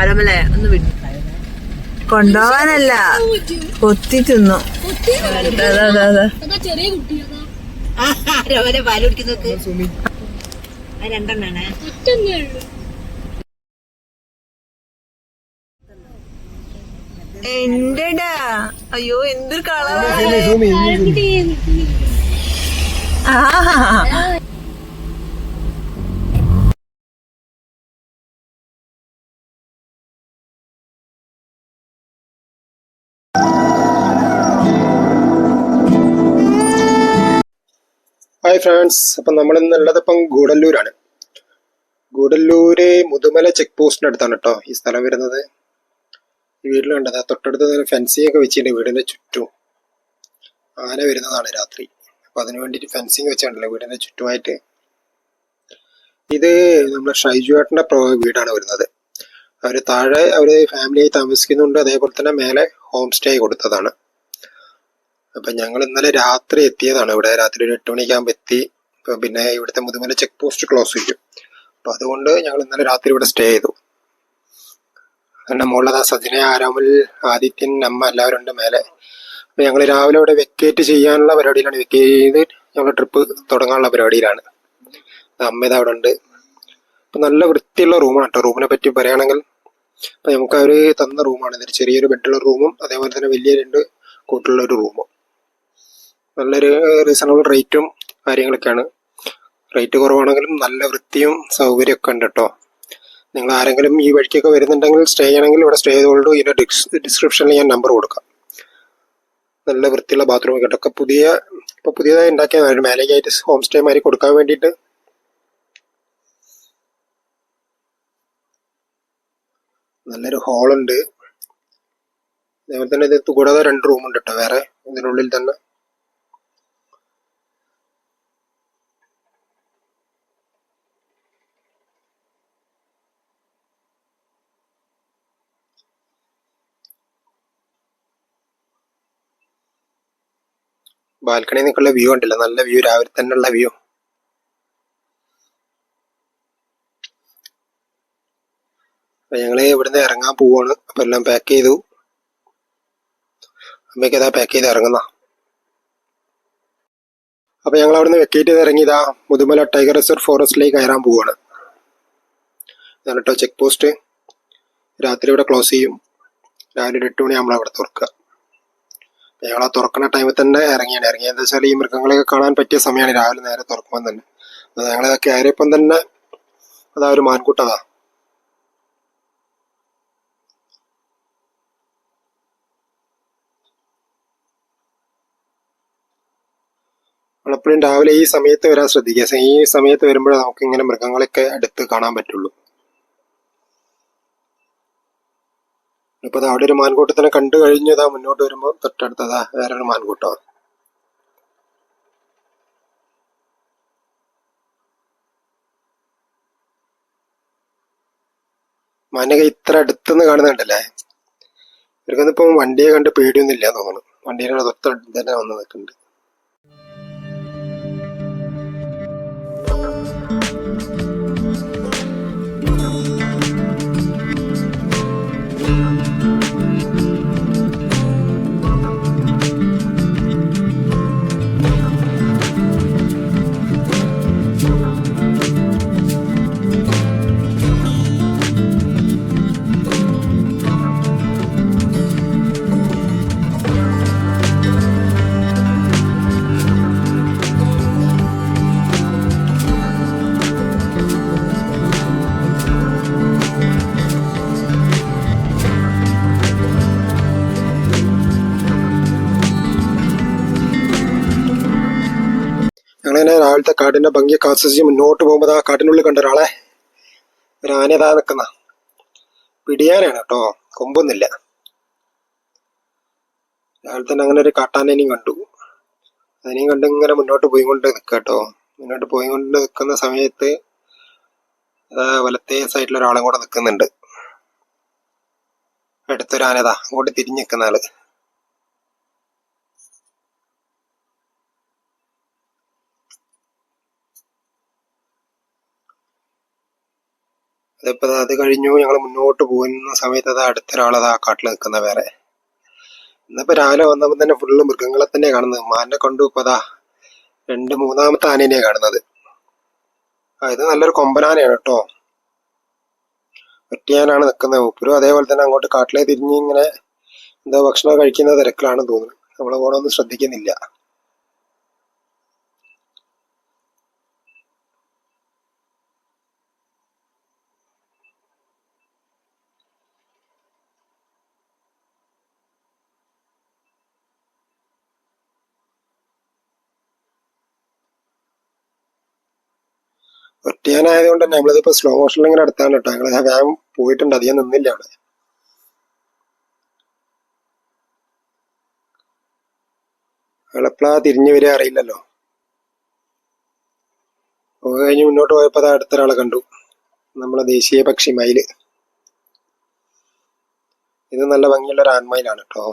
ആരോമലെ ഒന്ന് വിട്ടു കൊണ്ടുപോവാനല്ല കൊത്തി തിന്നു. പാൽ രണ്ടെണ്ണാണ്. എന്റെടാ? അയ്യോ എന്തൊരു കളർ കുട്ടി ഹായ് ഫ്രണ്ട്സ് അപ്പം നമ്മൾ ഇന്നുള്ളത് ഇപ്പം ഗൂഡല്ലൂരാണ്. ഗൂഡല്ലൂര് മുതുമല ചെക്ക് പോസ്റ്റിന്റെ അടുത്താണ് കേട്ടോ ഈ സ്ഥലം വരുന്നത്. ഈ വീട്ടിൽ കണ്ടത് ആ തൊട്ടടുത്ത് ഫെൻസിങ് ഒക്കെ വെച്ചിട്ടുണ്ട് വീടിന്റെ ചുറ്റും. ആന വരുന്നതാണ് രാത്രി. അപ്പം അതിന് വേണ്ടിയിട്ട് ഫെൻസിങ് വെച്ചിട്ടുണ്ടല്ലോ വീടിന്റെ ചുറ്റുമായിട്ട്. ഇത് നമ്മുടെ ഷൈജു ഏട്ടന്റെ വീടാണ് വരുന്നത്. അവർ താഴെ അവർ ഫാമിലിയായി താമസിക്കുന്നുണ്ട്. അതേപോലെ തന്നെ മേലെ ഹോം സ്റ്റേ കൊടുത്തതാണ്. അപ്പൊ ഞങ്ങൾ ഇന്നലെ രാത്രി എത്തിയതാണ്. ഇവിടെ രാത്രി ഒരു എട്ട് മണിക്കാകുമ്പോൾ എത്തി. പിന്നെ ഇവിടുത്തെ മുതുമല ചെക്ക് പോസ്റ്റ് ക്ലോസ് ചെയ്യും. അപ്പൊ അതുകൊണ്ട് ഞങ്ങൾ ഇന്നലെ രാത്രി ഇവിടെ സ്റ്റേ ചെയ്തു. എന്റെ മുകളിലതാ സജിന ആരാമൽ ആദിത്യൻ അമ്മ എല്ലാവരും ഉണ്ട് മേലെ. അപ്പൊ ഞങ്ങൾ രാവിലെ ഇവിടെ വെക്കേറ്റ് ചെയ്യാനുള്ള പരിപാടിയിലാണ്. വെക്കേറ്റ് ചെയ്ത് ഞങ്ങൾ ട്രിപ്പ് തുടങ്ങാനുള്ള പരിപാടിയിലാണ്. അമ്മ ഇത് അവിടെ ഉണ്ട്. അപ്പൊ നല്ല വൃത്തിയുള്ള റൂമാണ് കേട്ടോ. റൂമിനെ പറ്റി പറയുകയാണെങ്കിൽ അപ്പൊ നമുക്ക് അവർ തന്ന റൂമാണ് ചെറിയൊരു ബെഡുള്ള റൂമും അതേപോലെ തന്നെ വലിയ രണ്ട് കൂട്ടുള്ള ഒരു റൂമും നല്ലൊരു റീസണബിൾ റേറ്റും കാര്യങ്ങളൊക്കെയാണ്. റേറ്റ് കുറവാണെങ്കിലും നല്ല വൃത്തിയും സൗകര്യമൊക്കെ ഉണ്ട് കേട്ടോ നിങ്ങൾ ആരെങ്കിലും ഈ വഴിക്കൊക്കെ വരുന്നുണ്ടെങ്കിൽ സ്റ്റേ ചെയ്യണമെങ്കിൽ ഇവിടെ സ്റ്റേ ചെയ്തോളൂ. ഇതിന്റെ ഡിസ്ക്രിപ്ഷനിൽ ഞാൻ നമ്പർ കൊടുക്കാം. നല്ല വൃത്തിയുള്ള ബാത്റൂം ഒക്കെ പുതിയ ഇപ്പൊ പുതിയതായി ഉണ്ടാക്കിയതാണ് ആയിട്ട് ഹോം സ്റ്റേ മാതിരി കൊടുക്കാൻ വേണ്ടിയിട്ട് നല്ലൊരു ഹാളുണ്ട് അതേപോലെ തന്നെ ഇത് കൂടാതെ രണ്ട് റൂമുണ്ട് കേട്ടോ വേറെ ഇതിനുള്ളിൽ തന്നെ ബാൽക്കണിയിൽ നിൽക്കുള്ള വ്യൂ ഉണ്ടല്ലോ നല്ല വ്യൂ രാവിലെ തന്നെ ഉള്ള വ്യൂ അപ്പൊ ഞങ്ങൾ ഇവിടുന്ന് ഇറങ്ങാൻ പോവാണ്. അപ്പൊ എല്ലാം പാക്ക് ചെയ്തു. അമ്മയ്ക്ക് ഇതാ പാക്ക് ചെയ്ത് ഇറങ്ങുന്ന അപ്പൊ ഞങ്ങൾ അവിടുന്ന് വെക്കേറ്റ് ചെയ്ത് ഇറങ്ങിയതാ മുതുമല ടൈഗർ റിസർവ് ഫോറസ്റ്റിലേക്ക് കയറാൻ പോവാണ്. ഇതാണ് കേട്ടോ ചെക്ക് പോസ്റ്റ് രാത്രി ഇവിടെ ക്ലോസ് ചെയ്യും. രാവിലെ എട്ട് നമ്മൾ അവിടെ തുറക്കുക. ഞങ്ങൾ ആ തുറക്കുന്ന ടൈമിൽ തന്നെ ഇറങ്ങിയാണ്. ഇറങ്ങിയത് എന്താ വെച്ചാൽ ഈ മൃഗങ്ങളെയൊക്കെ കാണാൻ പറ്റിയ സമയമാണ് രാവിലെ നേരെ തുറക്കുമ്പോൾ തന്നെ. അത് ഞങ്ങൾ കയറിയപ്പം തന്നെ അതാ ഒരു മാൻകുട്ടതാ. നമ്മളെപ്പോഴും രാവിലെ ഈ സമയത്ത് വരാൻ ശ്രദ്ധിക്കുക. ഈ സമയത്ത് വരുമ്പോഴേ നമുക്ക് ഇങ്ങനെ മൃഗങ്ങളൊക്കെ അടുത്ത് കാണാൻ പറ്റുള്ളൂ. ഇപ്പൊ ദാ അവിടെ ഒരു മാൻകൂട്ടത്തിനെ കണ്ടു കഴിഞ്ഞതാ മുന്നോട്ട് വരുമ്പോ തൊട്ടടുത്തതാ വേറൊരു മാൻകൂട്ടം. മാനക ഇത്ര അടുത്തുനിന്ന് കാണുന്നുണ്ടല്ലേ? ഇവർക്കൊന്നും വണ്ടിയെ കണ്ട് പേടിയൊന്നും ഇല്ല തോന്നുന്നു. വണ്ടിയുടെ തൊട്ടടുത്ത് തന്നെ വന്ന് നിൽക്കുന്നുണ്ട്. രാവിലത്തെ കാടിന്റെ ഭംഗിയൊക്കെ ആസ്വദിച്ച് മുന്നോട്ട് പോകുമ്പോൾ ആ കാട്ടിനുള്ളിൽ കണ്ട ഒരാളെ ഒരു ആനതാ നിൽക്കുന്ന പിടിയാനാണ് കേട്ടോ കൊമ്പൊന്നുമില്ല. രാവിലെ തന്നെ അങ്ങനെ ഒരു കാട്ടാനേനെയും കണ്ടു. അതിനെയും കണ്ട് ഇങ്ങനെ മുന്നോട്ട് പോയിക്കൊണ്ട് നിൽക്കുക കേട്ടോ മുന്നോട്ട് പോയി പോയിക്കൊണ്ട് നിൽക്കുന്ന സമയത്ത് അതാ വലത്തേ സൈഡിൽ ഒരാളും കൂടെ നിൽക്കുന്നുണ്ട് അടുത്തൊരാനതാ അങ്ങോട്ട് തിരിഞ്ഞ് നിൽക്കുന്ന ആൾ. അതിപ്പോ അത് കഴിഞ്ഞു ഞങ്ങൾ മുന്നോട്ട് പോകുന്ന സമയത്ത് അത് അടുത്തൊരാളതാ കാട്ടിൽ നിൽക്കുന്ന വേറെ. ഇന്നിപ്പോ രാവിലെ വന്നപ്പോൾ തന്നെ ഫുള്ള് മൃഗങ്ങളെ തന്നെ കാണുന്നത്. മാനെ കണ്ടു ഇപ്പൊ അതാ രണ്ട് മൂന്നാമത്തെ ആനേനെയാണ് കാണുന്നത്. ആ ഇത് നല്ലൊരു കൊമ്പനാനയാണ് കേട്ടോ. ഒറ്റയാനാണ് നിൽക്കുന്നത്. ഉപ്പുരും അതേപോലെ തന്നെ അങ്ങോട്ട് കാട്ടിലേക്ക് തിരിഞ്ഞ് ഇങ്ങനെ എന്തോ ഭക്ഷണം കഴിക്കുന്ന തിരക്കിലാണെന്ന് തോന്നുന്നു. നമ്മളെ പോണൊന്നും ശ്രദ്ധിക്കുന്നില്ല. ഒറ്റയാനായതുകൊണ്ട് തന്നെ നമ്മളിതിപ്പോ സ്ലോ മോഷനിൽ ഇങ്ങനെ എടുത്താണ് കേട്ടോ. ഞങ്ങൾ ആ വേഗം പോയിട്ടുണ്ട്. അധികം നിന്നില്ല അവിടെ. എളുപ്പളാ തിരിഞ്ഞു വരിക അറിയില്ലല്ലോ. കഴിഞ്ഞ് മുന്നോട്ട് പോയപ്പോ അത് അടുത്തൊരാളെ കണ്ടു. നമ്മളെ ദേശീയ പക്ഷി മയിൽ. ഇത് നല്ല ഭംഗിയുള്ള ഒരു ആൺമയിലാണ് കേട്ടോ.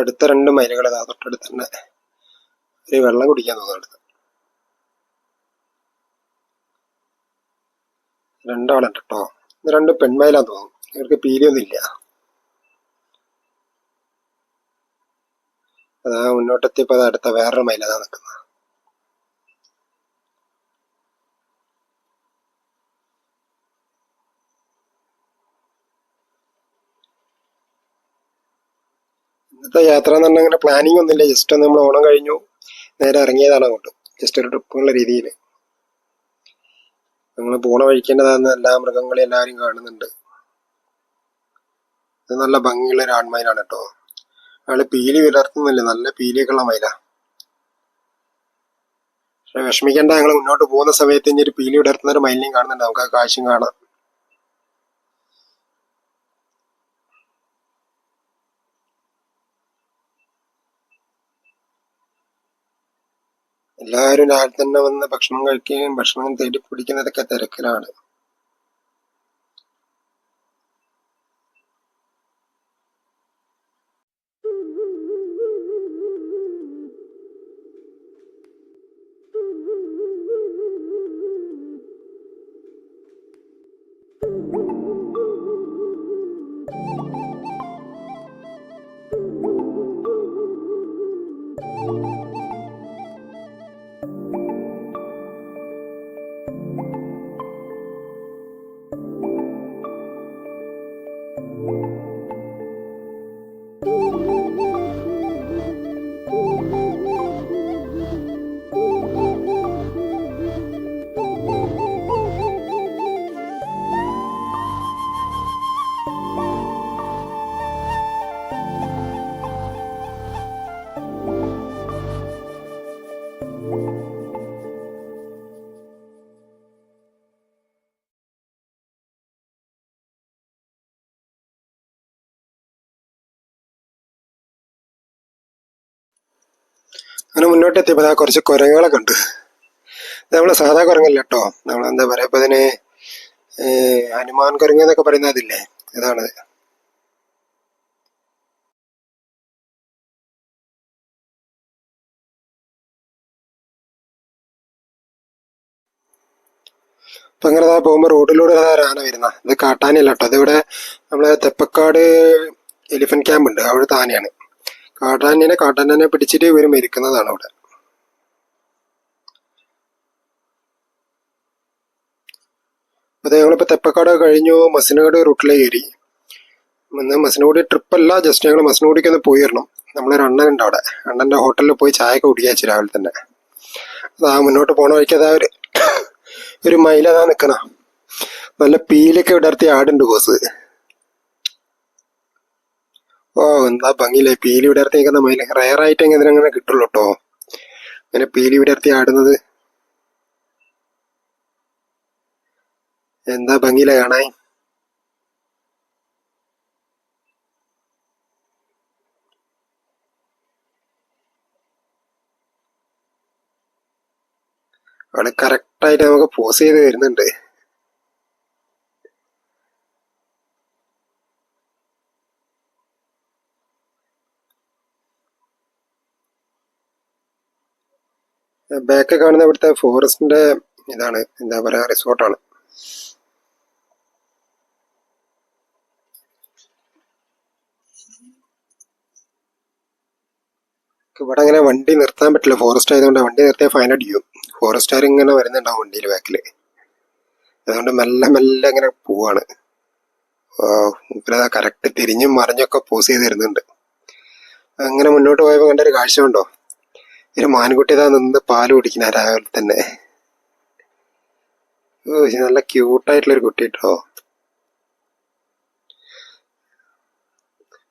അടുത്ത രണ്ട് മൈലുകൾ ഇതാ തൊട്ടടുത്ത് തന്നെ ഒരു വെള്ളം കുടിക്കാൻ തോന്നുന്നു രണ്ടാളുണ്ട് കേട്ടോ രണ്ട് പെൺമയിലാ തോന്നും ഇവർക്ക് പീലിയൊന്നും ഇല്ല. അതാ മുന്നോട്ടെത്തിയപ്പോ അത് അടുത്ത വേറൊരു മയിലതാ നിൽക്കുന്നത്. ഇന്നത്തെ യാത്ര എന്ന് പറഞ്ഞാൽ അങ്ങനെ പ്ലാനിങ് ഒന്നുമില്ല. ജസ്റ്റ് ഒന്ന് നമ്മൾ ഓണം കഴിഞ്ഞു. നേരെ ഇറങ്ങിയതാണ് അങ്ങോട്ട്. ജസ്റ്റ് ഒരു ട്രിപ്പ് എന്നുള്ള രീതിയിൽ നമ്മൾ പോണ വഴിക്കേണ്ടതാകുന്ന എല്ലാ മൃഗങ്ങളെ എല്ലാവരും കാണുന്നുണ്ട്. ഇത് നല്ല ഭംഗിയുള്ള ഒരു ആൺമയിലാണ് കേട്ടോ. അയാൾ പീലി വിടർത്തുന്നില്ല നല്ല പീലിയൊക്കെ ഉള്ള മയില. പക്ഷെ വിഷമിക്കേണ്ട. ഞങ്ങൾ മുന്നോട്ട് പോകുന്ന സമയത്ത് ഇനി ഒരു പീലി വിടർത്തുന്ന ഒരു മയിലിനെയും കാണുന്നുണ്ട്. നമുക്ക് ആ കാഴ്ചയും കാണാം. എല്ലാവരും രാവിലെ തന്നെ വന്ന് ഭക്ഷണം കഴിക്കുകയും ഭക്ഷണം തേടി പിടിക്കുന്നതൊക്കെ തിരക്കിലാണ്. അങ്ങനെ മുന്നോട്ട് എത്തിയപ്പോൾ ആ കുറച്ച് കുരങ്ങുകളെ കണ്ടു നമ്മളെ സാധാ കുരങ്ങല്ല കേട്ടോ നമ്മൾ എന്താ പറയാ ഇപ്പൊ ഏർ ഹനുമാൻ കുരങ്ങ് എന്നൊക്കെ പറയുന്ന അപ്പൊ അങ്ങനെ പോകുമ്പോ റോഡിലൂടെ ആന വരുന്ന. ഇത് കാട്ടാനല്ല കേട്ടോ. ഇതിവിടെ നമ്മളെ തെപ്പക്കാട് എലിഫന്റ് ക്യാമ്പ് ഉണ്ട്. അവിടെ താനയാണ്. കാട്ടാനെ കാട്ടാനെ പിടിച്ചിട്ട് ഇവർ മരിക്കുന്നതാണ് അവിടെ. അതെ ഞങ്ങളിപ്പോ തെപ്പക്കാട് കഴിഞ്ഞു. മസിനഗഡ് റൂട്ടിലെ കയറി. ഇന്ന് മസിനോടി അല്ല ജസ്റ്റ് ഞങ്ങൾ മസിനോടിക്ക് ഒന്ന് പോയിരുന്നു നമ്മളൊരു അണ്ണനുണ്ട് അവിടെ. അണ്ണന്റെ ഹോട്ടലിൽ പോയി ചായ ഒക്കെ കുടിക്കാച്ചു രാവിലെ തന്നെ. അതാ മുന്നോട്ട് പോണ വഴിക്ക് അതാ ഒരു ഒരു മയിലതാ നിക്കണ. നല്ല പീലൊക്കെ വിടർത്തി ആടുണ്ട് ബോസ്. ഓ എന്താ ഭംഗിയില്ലേ? പീലി വിടർത്തി നിൽക്കുന്ന മയിൽ റയർ ആയിട്ട് എങ്ങനെ അങ്ങനെ കിട്ടുള്ളൂ കേട്ടോ അങ്ങനെ പീലി വിടർത്തി ആടുന്നത്. എന്താ ഭംഗിയില്ല കാണാൻ? അവിടെ കറക്റ്റ് ക്യൂട്ടായിട്ട് നമുക്ക് പോസ് ചെയ്ത് വരുന്നുണ്ട്. ബാക്ക് കാണുന്ന ഇവിടുത്തെ ഫോറസ്റ്റിന്റെ ഇതാണ് എന്താ പറയാ റിസോർട്ടാണ് ഇവിടെ അങ്ങനെ വണ്ടി നിർത്താൻ പറ്റില്ല. ഫോറസ്റ്റ് ആയതുകൊണ്ട് വണ്ടി നിർത്തിയാൽ ഫൈൻ അടിക്കും. ഫോറസ്റ്റുകാർ ഇങ്ങനെ വരുന്നുണ്ടാവും വണ്ടിയിൽ ബാക്കിൽ അതുകൊണ്ട് മെല്ലെ മെല്ലെ ഇങ്ങനെ പോവാണ്. ഇവരതാ കറക്റ്റ് തിരിഞ്ഞും മറിഞ്ഞൊക്കെ പോസ് ചെയ്ത് തരുന്നുണ്ട് അങ്ങനെ മുന്നോട്ട് പോയപ്പോൾ കണ്ട ഒരു കാഴ്ച ഉണ്ടോ ഒരു മാൻകുട്ടി ഇതാ നിന്ന് പാൽ കുടിക്കുന്ന രാവിലെ തന്നെ. നല്ല ക്യൂട്ടായിട്ടുള്ളൊരു കുട്ടി കേട്ടോ.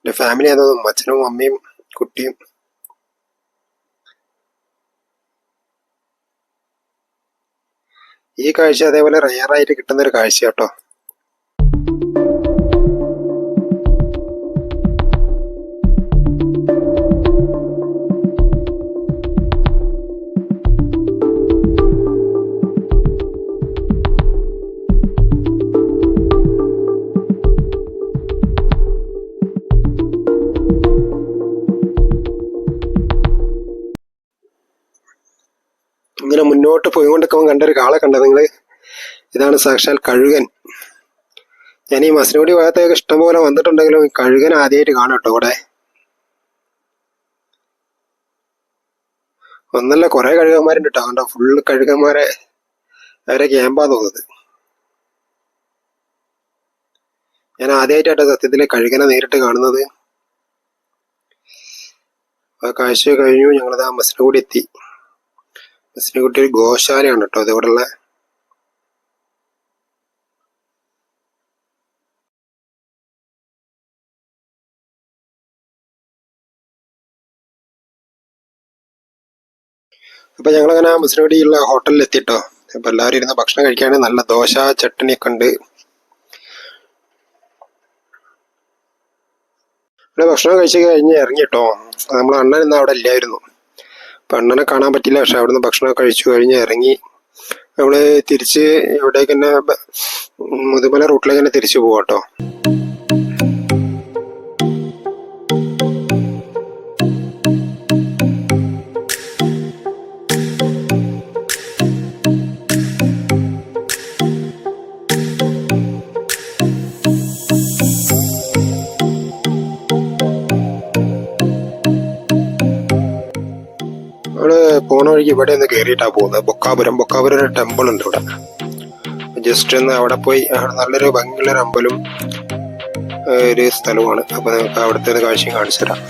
എന്റെ ഫാമിലി ആയിരുന്നു അച്ഛനും അമ്മയും കുട്ടിയും. ഈ കാഴ്ച അതേപോലെ റയർ ആയിട്ട് കിട്ടുന്ന ഒരു കാഴ്ച കേട്ടോ മുന്നോട്ട് പോയിക്കൊണ്ടിരിക്കുമ്പോൾ കണ്ടൊരു കാളെ കണ്ട നിങ്ങൾ ഇതാണ് സാക്ഷാൽ കഴുകൻ. ഞാൻ ഈ മസിനോടി ഭാഗത്തേക്ക് ഇഷ്ടംപോലെ വന്നിട്ടുണ്ടെങ്കിലും ഈ കഴുകൻ ആദ്യമായിട്ട് കാണും കേട്ടോ ഇവിടെ. ഒന്നല്ല കുറെ കഴുകന്മാരുണ്ട് കേട്ടോ. കണ്ടോ ഫുള്ള് കഴുകന്മാരെ അവരെ ക്യാമ്പാ തോന്നുന്നത്. ഞാൻ ആദ്യമായിട്ടാട്ടോ സത്യത്തിൽ കഴുകനെ നേരിട്ട് കാണുന്നത്. ആ കാഴ്ച കഴിഞ്ഞു. ഞങ്ങളത് ആ മസിനോടി എത്തി. മസിനകുട്ടി ഒരു ഗോശാലയാണ് കേട്ടോ അതെവിടെ ഇവിടെ ഉള്ള അപ്പൊ ഞങ്ങളങ്ങനെ മുസ്ലിംടിയുള്ള ഹോട്ടലിൽ എത്തിട്ടോ. അപ്പൊ എല്ലാവരും ഇരുന്ന് ഭക്ഷണം കഴിക്കാണ് നല്ല ദോശ ചട്ടണി ഒക്കെ ഉണ്ട്. ഇവിടെ ഭക്ഷണം കഴിച്ച് കഴിഞ്ഞ് ഇറങ്ങിട്ടോ നമ്മൾ അണ്ണൻ ഇന്ന് അവിടെ ഇല്ലായിരുന്നു. അപ്പൊ അണ്ണനെ കാണാൻ പറ്റില്ല. പക്ഷെ അവിടുന്ന് ഭക്ഷണം കഴിച്ചു കഴിഞ്ഞ് ഇറങ്ങി. നമ്മൾ തിരിച്ച് ഇവിടേക്ക് തന്നെ മുതുമല റൂട്ടിലേക്ക് തന്നെ തിരിച്ചു പോവാട്ടോ. നമ്മൾ പോണ വഴിക്ക് ഇവിടെ ഒന്ന് കയറിയിട്ടാ പോകുന്നത്. ബൊക്കാപുരം ബൊക്കാപുരം ഒരു ടെമ്പിൾ ഉണ്ട് ഇവിടെ. ജസ്റ്റ് ഒന്ന് അവിടെ പോയി നല്ലൊരു ഭംഗിയുള്ള ഒരു അമ്പലം ഒരു സ്ഥലമാണ് അപ്പോൾ നമുക്ക് അവിടുത്തെ കാഴ്ചയും കാണിച്ചു തരാം.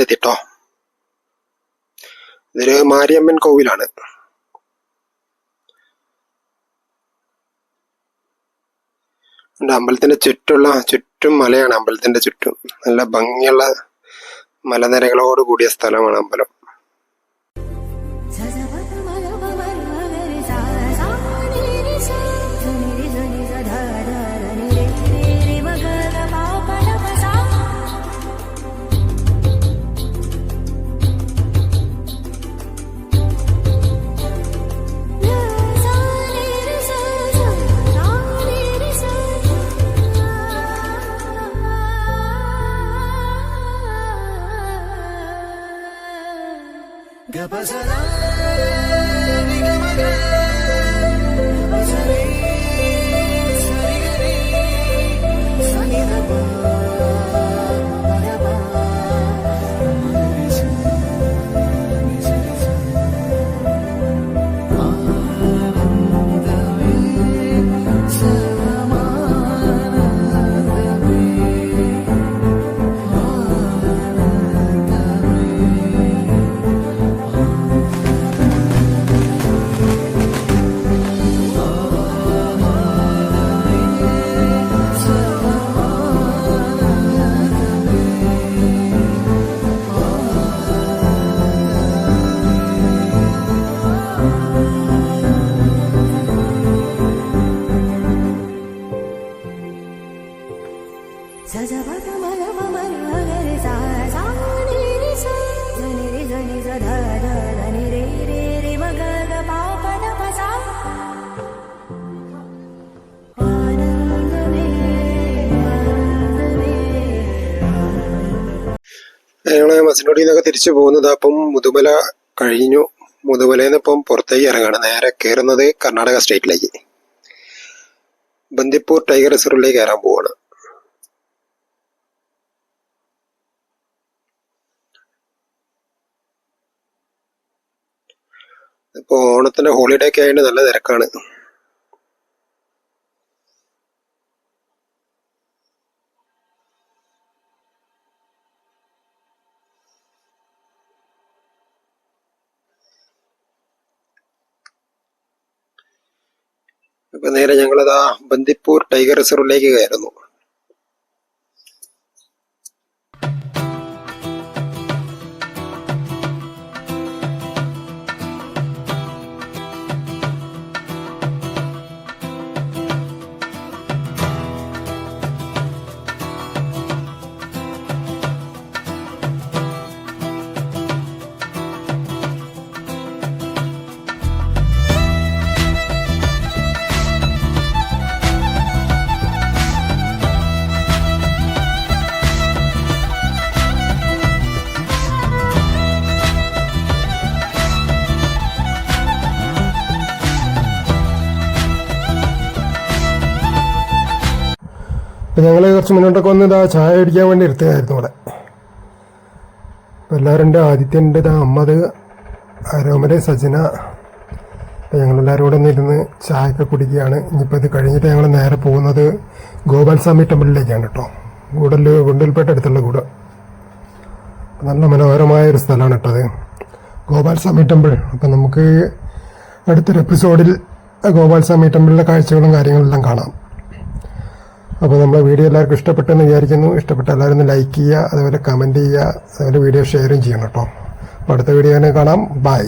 എത്തിട്ടോ ഇതൊരു മാരിയമ്മൻ കോവിലാണ്. അമ്പലത്തിന്റെ ചുറ്റുള്ള ചുറ്റും മലയാണ് അമ്പലത്തിന്റെ ചുറ്റും. നല്ല ഭംഗിയുള്ള മലനിരകളോട് കൂടിയ സ്ഥലമാണ് അമ്പലം. pasará. ഞങ്ങൾ മസിനോടി നിന്നൊക്കെ തിരിച്ചു പോകുന്നത് അപ്പം മുതുമല കഴിഞ്ഞു. മുതുമലയിൽ ഇപ്പം പുറത്തേക്ക് ഇറങ്ങാണ്. നേരെ കയറുന്നത് കർണാടക സ്റ്റേറ്റിലേക്ക്. ബന്ദിപ്പൂർ ടൈഗർ റിസർവിലേക്ക് കയറാൻ പോവാണ്. ഇപ്പൊ ഓണത്തിന്റെ ഹോളിഡേ ഒക്കെ ആയതുകൊണ്ട് നല്ല തിരക്കാണ്. നേരെ ഞങ്ങളതാ ബന്ദിപ്പൂർ ടൈഗർ റിസർവിലേക്ക് കയറുന്നു. അപ്പം ഞങ്ങൾ കുറച്ച് മുന്നോട്ടൊക്കെ വന്ന് ഇതാ ചായ അടിക്കാൻ വേണ്ടി എടുത്തതായിരുന്നു ഇവിടെ. അപ്പം എല്ലാവരും ഉണ്ട് ആദിത്യന്റെ ഇതാ അമ്മത് രോമരെ സജന. ഞങ്ങളെല്ലാവരും കൂടെ ഒന്നിരുന്ന് ചായയൊക്കെ കുടിക്കുകയാണ്. ഇനിയിപ്പോൾ ഇത് കഴിഞ്ഞിട്ട് ഞങ്ങൾ നേരെ പോകുന്നത് ഗോപാൽസ്വാമി ടെമ്പിളിലേക്കാണ് കേട്ടോ. ഗൂഡൽ ഗുണ്ടൽപേട്ട അടുത്തുള്ള കൂട നല്ല മനോഹരമായ ഒരു സ്ഥലമാണ് കേട്ടത് ഗോപാൽസ്വാമി ടെമ്പിൾ. അപ്പം നമുക്ക് അടുത്തൊരു എപ്പിസോഡിൽ ഗോപാൽസ്വാമി ടെമ്പിളിലെ കാഴ്ചകളും കാര്യങ്ങളെല്ലാം കാണാം. അപ്പോൾ നമ്മൾ വീഡിയോ എല്ലാവർക്കും ഇഷ്ടപ്പെട്ടെന്ന് വിചാരിക്കുന്നു. ഇഷ്ടപ്പെട്ട എല്ലാവരും ഒന്ന് ലൈക്ക് ചെയ്യുക അതുപോലെ കമന്റ് ചെയ്യുക അതുപോലെ വീഡിയോ ഷെയറും ചെയ്യണം കേട്ടോ. അടുത്ത വീഡിയോനെ കാണാം. ബൈ